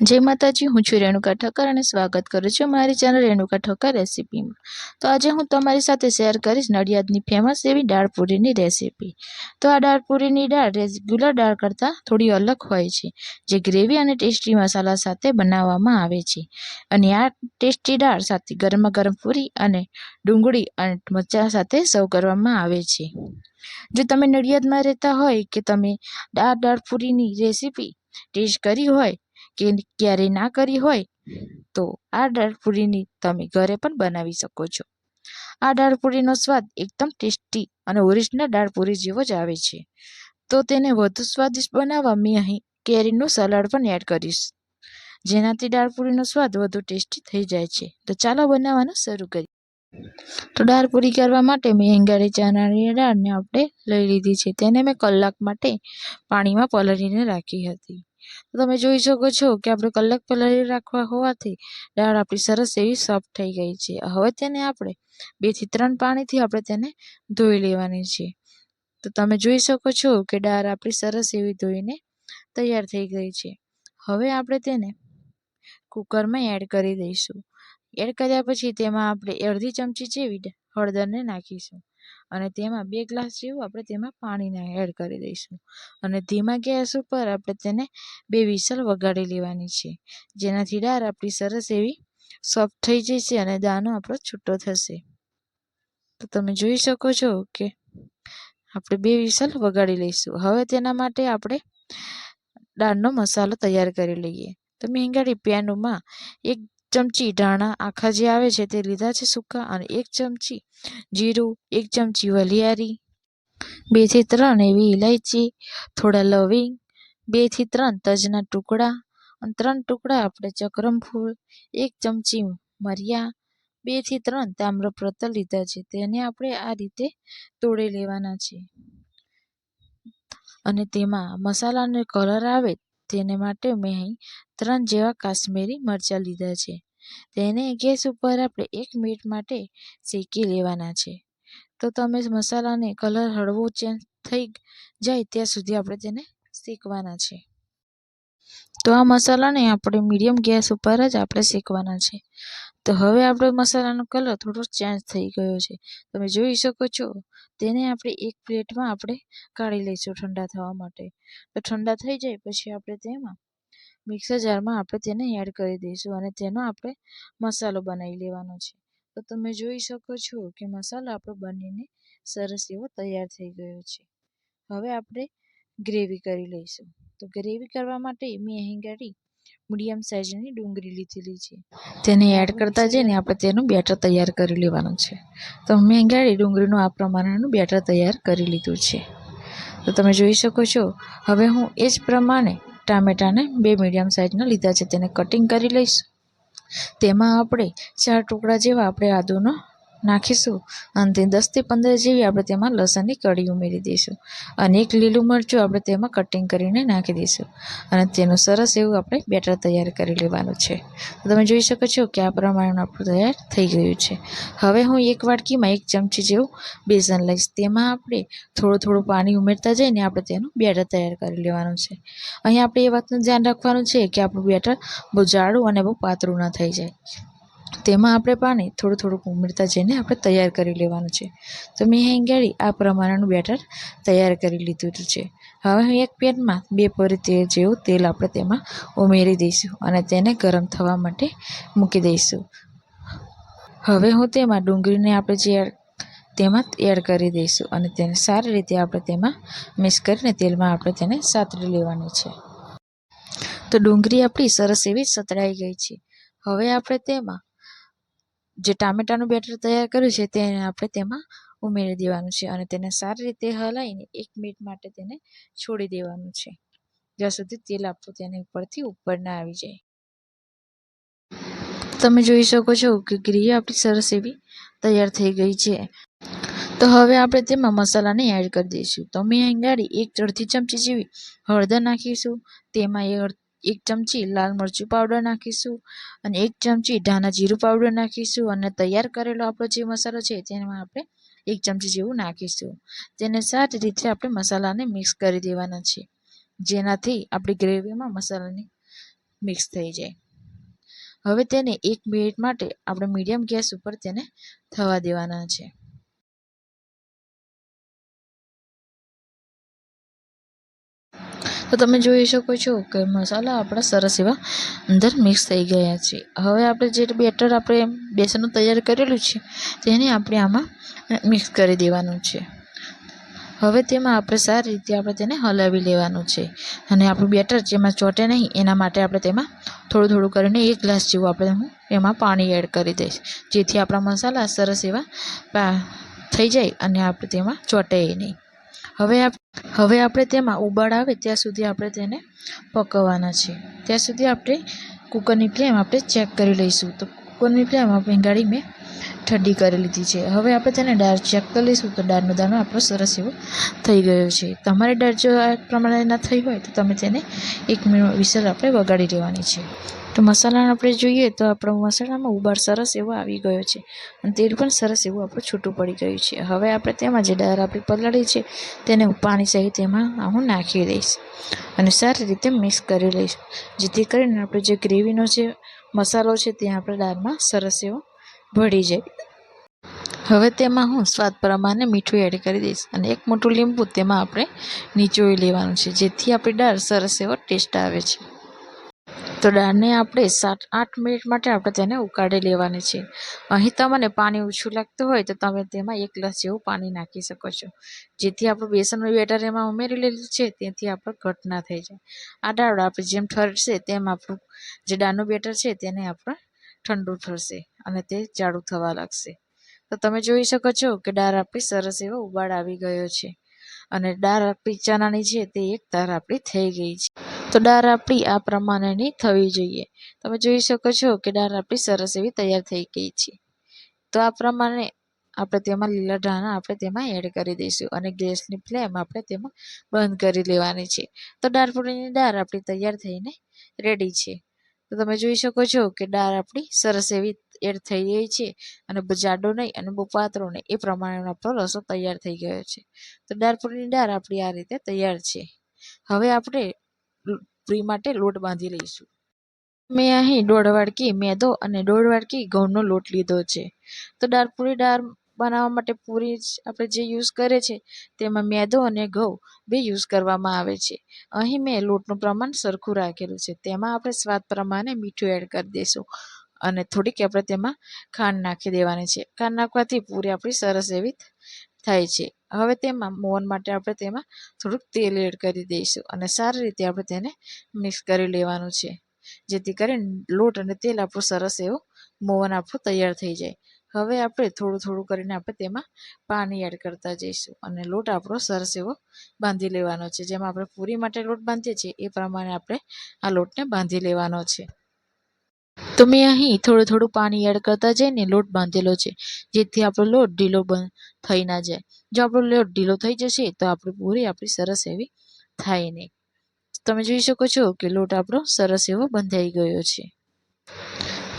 જય માતાજી, હું છું રેણુકા ઠક્કર અને સ્વાગત કરું છું મારી ચેનલ રેણુકા ઠક્કર રેસીપીમાં તો આજે હું તમારી સાથે શેર કરીશ નડિયાદની ફેમસ એવી દાળ પૂરીની રેસીપી તો આ દાળ પૂરીની દાળ રેગ્યુલર દાળ કરતાં થોડી અલગ હોય છે, જે ગ્રેવી અને ટેસ્ટી મસાલા સાથે બનાવવામાં આવે છે. અને આ ટેસ્ટી દાળ સાથે ગરમા ગરમ પૂરી અને ડુંગળી અને મરચાં સાથે સર્વ કરવામાં આવે છે. જો તમે નડિયાદમાં રહેતા હોય કે તમે દાળ પૂરીની રેસીપી ટેસ્ટ કરી હોય કે ક્યારેય ના કરી હોય, તો આ દાળ પૂરીની તમે ઘરે પણ બનાવી શકો છો. આ દાળપુરીનો સ્વાદ એકદમ ટેસ્ટી અને ઓરિજિનલ દાળપુરી જેવો જ આવે છે. તો તેને વધુ સ્વાદિષ્ટ બનાવવા મેં અહીં કેરીનું સલાડ પણ એડ કરીશ. જેનાથી દાળપુરીનો સ્વાદ વધુ ટેસ્ટી થઈ જાય છે. તો ચાલો બનાવવાનું શરૂ કરીએ. તો દાળ પૂરી કરવા માટે મેં હેંગાળી ચણાની દાળને આપણે લઈ લીધી છે. તેને મેં કલાક માટે પાણીમાં પલળીને રાખી હતી. તમે જોઈ શકો છો કે આપણે કલાક પલાળી રાખવા હોવાથી દાળ આપણી સરસ એવી સોફ્ટ થઈ ગઈ છે. હવે તેને આપણે બેથી ત્રણ પાણીથી આપણે તેને ધોઈ લેવાની છે. તો તમે જોઈ શકો છો કે દાળ આપણી સરસ એવી ધોઈને તૈયાર થઈ ગઈ છે. હવે આપણે તેને કુકરમાં એડ કરી દઈશું. એડ કર્યા પછી તેમાં આપણે અડધી ચમચી જેવી હળદરને નાખીશું. અને તેમાં બે ગ્લાસ જેવું આપણે તેમાં પાણીને એડ કરી દઈશું. અને ધીમા ગેસ ઉપર આપણે તેને બે વિસલ વગાડી લેવાની છે. જેનાથી દાળ આપણી સરસ એવી સોફ્ટ થઈ જશે અને દાનો આપણો છૂટો થશે. તો તમે જોઈ શકો છો કે આપણે બે વિસલ વગાડી લઈશું. હવે તેના માટે આપણે દાળનો મસાલો તૈયાર કરી લઈએ. તો મેંગાડી પેનમાં એક ચમચી ધાણા આખા જે આવે છે તે લીધા છે સૂકા અને એક ચમચી જીરું, એક ચમચી વલિયારી બેથી ત્રણ એવી ઇલાયચી થોડા લવિંગ બેથી ત્રણ તજના ટુકડા અને ત્રણ ટુકડા આપણે ચક્રમ ફૂલ, એક ચમચી મરિયા બેથી ત્રણ તામ્રપ્રત લીધા છે તેને આપણે આ રીતે તોડી લેવાના છે. અને તેમાં મસાલાને કલર આવે તેને માટે મેં અહીં ત્રણ જેવા કાશ્મીરી મરચાં લીધા છે. તેને ગેસ ઉપર આપણે એક મિનિટ માટે શેકી લેવાના છે. તો તમે મસાલાને કલર હળવો ચેન્જ થઈ જાય ત્યાં સુધી આપણે તેને શેકવાના છે. તો આ મસાલાને આપણે મીડિયમ ગેસ ઉપર જ આપણે શેકવાના છે. તો હવે આપણો મસાલાનો કલર થોડો ચેન્જ થઈ ગયો છે. તમે જોઈ શકો છો, તેને આપણે એક પ્લેટમાં આપણે કાઢી લઈશું ઠંડા થવા માટે. તો ઠંડા થઈ જાય પછી આપણે તેમાં મિક્સર જારમાં આપણે તેને એડ કરી દઈશું અને તેનો આપણે મસાલો બનાવી લેવાનો છે. તો તમે જોઈ શકો છો કે મસાલો આપણો બનીને સરસ એવો તૈયાર થઈ ગયો છે. હવે આપણે ગ્રેવી કરી લઈશું. તો ગ્રેવી કરવા માટે મેં અહીં ગાડી મીડિયમ સાઇઝની ડુંગળી લીધેલી છે. તેને એડ કરતા જઈને આપણે તેનું બેટર તૈયાર કરી લેવાનું છે. તો મેં ગાડી ડુંગળીનું આ પ્રમાણેનું બેટર તૈયાર કરી લીધું છે. તો તમે જોઈ શકો છો હવે હું એ જ પ્રમાણે ટામેટાને બે મીડિયમ સાઇઝના લીધા છે. તેને કટિંગ કરી લઈશ. તેમાં આપણે ચાર ટુકડા જેવા આપણે આદુનો નાખીશું. અને દસથી પંદર જેવી આપણે તેમાં લસણની કળી ઉમેરી દઈશું. અને એક લીલું મરચું આપણે તેમાં કટિંગ કરીને નાખી દઈશું. અને તેનું સરસ એવું આપણે બેટર તૈયાર કરી લેવાનું છે. તો તમે જોઈ શકો છો કે આ પ્રમાણેનું આપણું તૈયાર થઈ ગયું છે. હવે હું એક વાટકીમાં એક ચમચી જેવું બેસન લઈશ. તેમાં આપણે થોડું થોડું પાણી ઉમેરતા જઈને આપણે તેનું બેટર તૈયાર કરી લેવાનું છે. અહીં આપણે એ વાતનું ધ્યાન રાખવાનું છે કે આપણું બેટર બહુ જાડું અને બહુ પાતળું ન થઈ જાય. તેમાં આપણે પાણી થોડું થોડુંક ઉમેરતા જઈને આપણે તૈયાર કરી લેવાનું છે. તો મેં અહીં ગાળી આ પ્રમાણેનું બેટર તૈયાર કરી લીધું છે. હવે હું એક પેનમાં બે પરી તેલ જેવું તેલ આપણે તેમાં ઉમેરી દઈશું અને તેને ગરમ થવા માટે મૂકી દઈશું. હવે હું તેમાં ડુંગળીને આપણે જે તેમાં એડ કરી દઈશું અને તેને સારી રીતે આપણે તેમાં મિક્સ કરીને તેલમાં આપણે તેને સાતરી લેવાની છે. તો ડુંગળી આપણી સરસ એવી સતળાઈ ગઈ છે. હવે આપણે તેમાં જે ટામેટાનું બેટર તૈયાર કર્યું છે તેને આપણે તેમાં ઉમેરી દેવાનું છે અને તેને સારી રીતે હલાવીને એક મિનિટ માટે તેને છોડી દેવાનું છે. જ્યાં સુધી તેલ આપણું તેની ઉપરથી ઉપર ના આવી જાય. તમે જોઈ શકો છો કે ગ્રેવી આપણી સરસ એવી તૈયાર થઈ ગઈ છે. તો હવે આપણે તેમાં મસાલાને એડ કરી દઈશું. તો મેં અહીં ગાડી એક અડધી ચમચી જેવી હળદર નાખીશું. તેમાં એ એક ચમચી લાલ મરચું પાવડર નાખીશું અને એક ચમચી ધાણા જીરું પાવડર નાખીશું અને તૈયાર કરેલો આપણો જે મસાલો છે તેમાં આપણે એક ચમચી જેવું નાખીશું. તેને સારી રીતે આપણે મસાલાને મિક્સ કરી દેવાના છે. જેનાથી આપણી ગ્રેવીમાં મસાલાની મિક્સ થઈ જાય. હવે તેને એક મિનિટ માટે આપણે મીડિયમ ગેસ ઉપર તેને થવા દેવાના છે. તો તમે જોઈ શકો છો કે મસાલા આપણા સરસ એવા અંદર મિક્સ થઈ ગયા છે. હવે આપણે જે બેટર આપણે બેસનનું તૈયાર કરેલું છે, તેને આપણે આમાં મિક્સ કરી દેવાનું છે. હવે તેમાં આપણે સારી રીતે આપણે તેને હલાવી લેવાનું છે. અને આપણું બેટર જેમાં ચોટે નહીં, એના માટે આપણે તેમાં થોડું થોડું કરીને એક ગ્લાસ જેવું આપણે હું એમાં પાણી એડ કરી દઈશ. જેથી આપણા મસાલા સરસ એવા થઈ જાય અને આપણે તેમાં ચોટે નહીં. હવે હવે આપણે તેમાં ઉબાળ આવે ત્યાં સુધી આપણે તેને પકવવાના છે ત્યાં સુધી આપણે કુકરની ફ્લેમ આપણે ચેક કરી લઈશું. તો કુકરની ફ્લેમ આપણે ગાડી મેં ઠંડી કરી લીધી છે. હવે આપણે તેને ડાળ ચેક કરી લઈશું તો દાળનો દાણો આપણો સરસ એવો થઈ ગયો છે. તમારે દાળ જો આ પ્રમાણે ના થઈ હોય તો તમે તેને એક મિનિટ વિસર આપણે વગાડી લેવાની છે. તો મસાલાને આપણે જોઈએ તો આપણો મસાલામાં ઉબાળ સરસ એવો આવી ગયો છે અને તેલ પણ સરસ એવું આપણું છૂટું પડી ગયું છે. હવે આપણે તેમાં જે દાળ આપણી પલાળી છે તેને પાણી સહિત તેમાં હું નાખી દઈશ અને સારી રીતે મિક્સ કરી લઈશ. જેથી કરીને આપણે જે ગ્રેવીનો જે મસાલો છે તે આપણે દાળમાં સરસ એવો ભળી જાય. હવે તેમાં હું સ્વાદ પ્રમાણે મીઠું એડ કરી દઈશ અને એક મોટું લીંબુ તેમાં આપણે નીચોવી લેવાનું છે જેથી આપણી દાળ સરસ એવો ટેસ્ટ આવે છે. તો દાળને આપણે સાત, આઠ મિનિટ માટે આપણે તેને ઉકાળી લેવાની છે. અહીં તમને પાણી ઓછું લાગતું હોય તો તમે તેમાં એક ગ્લાસ જેવું પાણી નાખી શકો છો. જેથી આપણું બેસનનું બેટર એમાં ઉમેરી લીધું છે, તેથી આપણે ઘટ ના થઈ જાય. આ દાળ આપણે જેમ ઠરશે તેમ આપણું જે દાળનું બેટર છે તેને આપણે ઠંડુ થશે અને તે જાડું થવા લાગશે. તો તમે જોઈ શકો છો કે દાળ આપણી સરસ એવો ઉબાળ આવી ગયો છે. અને દાળ આપણી ચણાની છે તે એક તાર આપણી થઈ ગઈ છે. તો દાળ આપણી આ પ્રમાણેની થવી જોઈએ. તમે જોઈ શકો છો કે દાળ આપણી સરસ એવી તૈયાર થઈ ગઈ છે. તો આ પ્રમાણે આપણે તેમાં લીલા ધાણા આપણે તેમાં એડ કરી દઈશું અને ગેસની ફ્લેમ આપણે તેમાં બંધ કરી લેવાની છે. તો દાળ પૂરીની દાળ આપણી તૈયાર થઈને રેડી છે. તો તમે જોઈ શકો છો કે દાળ આપણી સરસ એવી એડ થઈ ગઈ છે અને જાડો નહીં અને બહુ પાતળો નહીં. એ પ્રમાણેનો આપણો રસો તૈયાર થઈ ગયો છે. તો દાળ પૂરીની દાળ આપણી આ રીતે તૈયાર છે. હવે આપણે પૂરી માટે લોટ બાંધી લઈશું. મેં અહીં દોઢ વાડકી મેદો અને દોઢ વાડકી ઘઉંનો લોટ લીધો છે. તો દાળ પૂરી દાળ બનાવવા માટે પૂરી આપણે જે યુઝ કરે છે, તેમાં મેદો અને ઘઉં બે યુઝ કરવામાં આવે છે. અહીં મેં લોટનું પ્રમાણ સરખું રાખેલું છે. તેમાં આપણે સ્વાદ પ્રમાણે મીઠું એડ કરી દઈશું અને થોડીક આપણે તેમાં ખાંડ નાખી દેવાની છે. ખાંડ નાખવાથી પૂરી આપણી સરસ એવી થાય છે. હવે તેમાં મોહન માટે આપણે તેમાં થોડુંક તેલ એડ કરી દઈશું અને સારી રીતે આપણે તેને મિક્સ કરી લેવાનું છે. જેથી કરીને લોટ અને તેલ આપણું સરસ એવું મોહન આપણું તૈયાર થઈ જાય. હવે આપણે થોડું થોડું કરીને આપણે તેમાં પાણી એડ કરતા જઈશું અને લોટ આપણો સરસ એવો બાંધી લેવાનો છે. જેમ આપણે પૂરી માટે લોટ બાંધીએ છીએ એ પ્રમાણે આપણે આ લોટને બાંધી લેવાનો છે. તો મેં અહીં થોડું થોડું પાણી એડ કરતા જઈને લોટ બાંધેલો છે, જેથી આપણો લોટ ઢીલો થઈ ના જાય. જો આપણો લોટ ઢીલો થઈ જશે, તો આપણી પૂરી આપણી સરસ એવી થાય નહીં. તમે જોઈ શકો છો કે લોટ આપણો સરસ એવો બંધાઈ ગયો છે.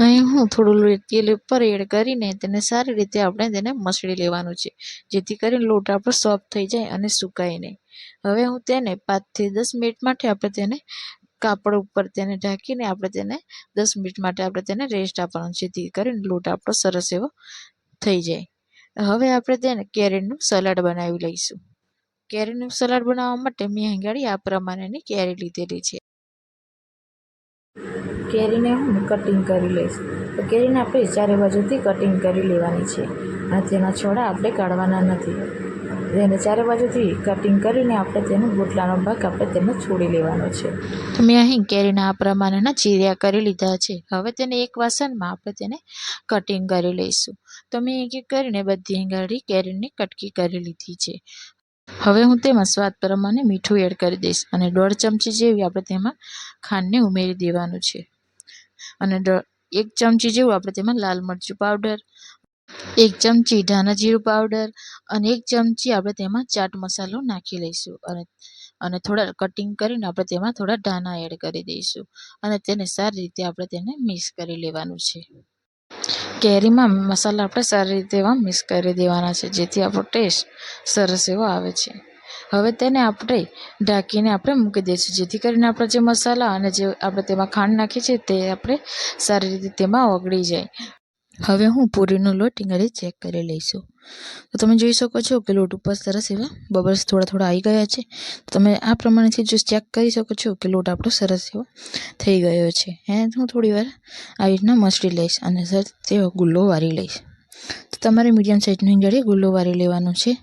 અહીં હું થોડું તેલ ઉપર એડ કરીને તેને સારી રીતે આપણે તેને મસળી લેવાનું છે, જેથી કરીને લોટ આપણો સોફ્ટ થઈ જાય અને સુકાય નહીં. હવે હું તેને પાંચથી દસ મિનિટ માટે આપણે તેને કાપડ ઉપર તેને ઢાંકીને આપણે તેને દસ મિનિટ માટે આપણે તેને રેસ્ટ આપવાનું છે જેથી કરીને લોટ આપણો સરસ એવો થઈ જાય. હવે આપણે તેને કેરીનું સલાડ બનાવી લઈશું. કેરીનું સલાડ બનાવવા માટે મેં અહીં આ પ્રમાણેની કેરી લીધેલી છે. કેરીને હું કટિંગ કરી લઈશ. તો કેરીને આપણે ચારે બાજુથી કટિંગ કરી લેવાની છે. અને તેના છોડા આપણે કાઢવાના નથી. તેને ચારે બાજુથી કટિંગ કરીને આપણે તેનો ગોટલાનો ભાગ આપણે તેને છોડી લેવાનો છે. તો મેં અહીં કેરીના આ પ્રમાણેના ચીરિયા કરી લીધા છે. હવે તેને એક વાસણમાં આપણે તેને કટિંગ કરી લઈશું. તો મેં એક એક કરીને બધી ગાડી કેરીની કટકી કરી લીધી છે. હવે હું તેમાં સ્વાદ પ્રમાણે મીઠું એડ કરી દઈશ અને દોઢ ચમચી જેવી આપણે તેમાં ખાંડને ઉમેરી દેવાનું છે. અને એક ચમચી જેવું આપણે તેમાં લાલ મરચું પાવડર એક ચમચી ધાણા જીરું પાવડર અને એક ચમચી આપણે તેમાં ચાટ મસાલો નાખી લઈશું. અને અને થોડા કટિંગ કરીને આપણે તેમાં થોડા ધાણા એડ કરી દઈશું. અને તેને સારી રીતે આપણે તેને મિક્સ કરી લેવાનું છે. કેરીમાં મસાલા આપણે સારી રીતે એવા મિક્સ કરી દેવાના છે, જેથી આપણો ટેસ્ટ સરસ એવો આવે છે. હવે તેને આપણે ઢાંકીને આપણે મૂકી દઈશું, જેથી કરીને આપણા જે મસાલા અને જે આપણે તેમાં ખાંડ નાખી છે તે આપણે સારી રીતે તેમાં ઓગળી જાય. હવે હું પૂરીનો લોટ ઘરે ચેક કરી લઈશું. તો તમે જોઈ શકો છો કે લોટ ઉપર સરસ એવા બબલ્સ થોડા થોડા આવી ગયા છે. તમે આ પ્રમાણેથી જો ચેક કરી શકો છો કે લોટ આપણો સરસ એવો થઈ ગયો છે. એને હું થોડી વાર આવી રીતના મસળી લઈશ અને સર તેવો ગુલ્લો વારી લઈશ. તો તમારે મીડિયમ સાઇઝની જડી ગુલ્લો વારી લેવાનો છે.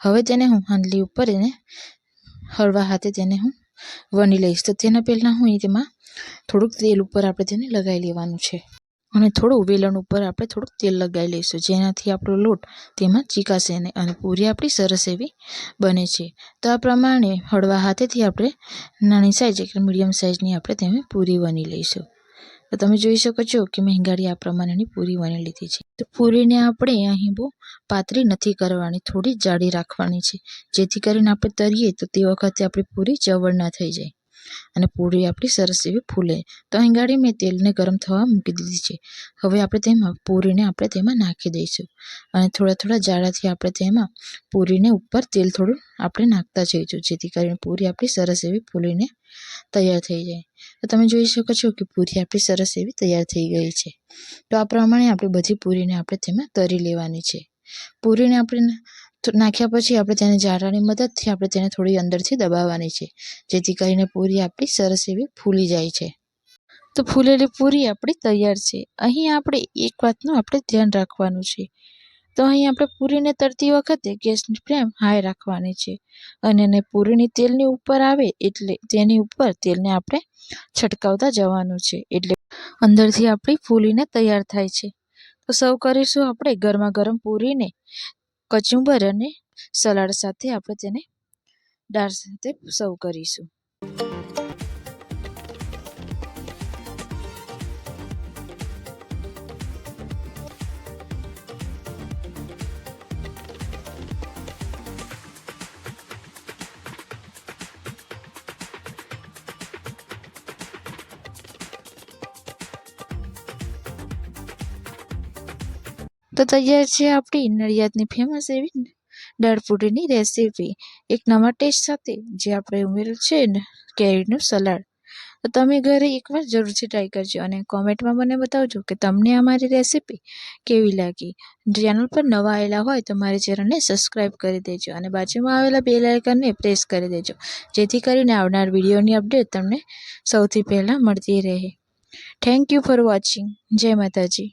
હવે તેને હું હાંડલી ઉપર એને હળવા હાથે તેને હું વણી લઈશ. તો તેના પહેલાં હું તેમાં થોડુંક તેલ ઉપર આપણે તેને લગાવી લેવાનું છે. અને થોડું વેલણ ઉપર આપણે થોડુંક તેલ લગાવી લઈશું. જેનાથી આપણો લોટ તેમાં ચીકાશે નહીં અને પૂરી આપણી સરસ એવી બને છે. તો આ પ્રમાણે હળવા હાથેથી આપણે નાની સાઇઝ એટલે મીડિયમ સાઇઝની આપણે તેમાં પૂરી બની લઈશું. તો તમે જોઈ શકો છો કે મેં હિંગાડી આ પ્રમાણેની પૂરી બની લીધી છે. તો પૂરીને આપણે અહીં બહુ પાતળી નથી કરવાની, થોડી જાડી રાખવાની છે. જેથી કરીને આપણે તરીએ તો તે વખતે આપણી પૂરી ચવળ ના થઈ જાય. અને પૂરી આપણી સરસ એવી ફૂલે. તો હિંગાડી મેં તેલને ગરમ થવા મૂકી દીધી છે. હવે આપણે તેમાં પૂરીને આપણે તેમાં નાખી દઈશું. અને થોડા થોડા જાડાથી આપણે તેમાં પૂરીને ઉપર તેલ થોડું આપણે નાખતા જઈશું, જેથી કરીને પૂરી આપણી સરસ એવી ફૂલીને તૈયાર થઈ જાય. તો તમે જોઈ શકો છો કે પૂરી આપણી સરસ એવી તૈયાર થઈ ગઈ છે. તો આ પ્રમાણે આપણે બધી પૂરીને આપણે તેમાં તરી લેવાની છે. પૂરીને આપણે નાખ્યા પછી આપણે તેને જાડાની મદદથી આપણે તેને થોડી અંદરથી દબાવવાની છે, જેથી કરીને પૂરી આપણી સરસ એવી ફૂલી જાય છે. તો ફૂલેલી પૂરી આપણી તૈયાર છે. અહીં આપણે એક વાતનું આપણે ધ્યાન રાખવાનું છે. તો અહીં આપણે પૂરીને તરતી વખતે ગેસની ફ્લેમ હાઈ રાખવાની છે અને એને પૂરીની તેલની ઉપર આવે એટલે તેની ઉપર તેલને આપણે છટકાવતા જવાનું છે એટલે અંદરથી આપણી ફૂલીને તૈયાર થાય છે. તો સર્વ કરીશું આપણે ગરમા ગરમ પૂરીને કચુંબર અને સલાડ સાથે આપણે તેને દાળ સાથે સર્વ કરીશું. તો તૈયાર છે આપણી નડિયાદની ફેમસ એવી દાળ પૂરીની રેસીપી એક નવા ટેસ્ટ સાથે જે આપણે ઉમેર્યું છે ને, કેરીનું સલાડ. તો તમે ઘરે એકવાર જરૂરથી ટ્રાય કરજો અને કોમેન્ટમાં મને બતાવજો કે તમને અમારી રેસીપી કેવી લાગી. ચેનલ પર નવા આવેલા હોય તો મારી ચેનલને સબસ્ક્રાઈબ કરી દેજો અને બાજુમાં આવેલા બે લાઇકનને પ્રેસ કરી દેજો. જેથી કરીને આવનાર વિડીયોની અપડેટ તમને સૌથી પહેલાં મળતી રહે. થેન્ક યુ ફોર વોચિંગ જય માતાજી.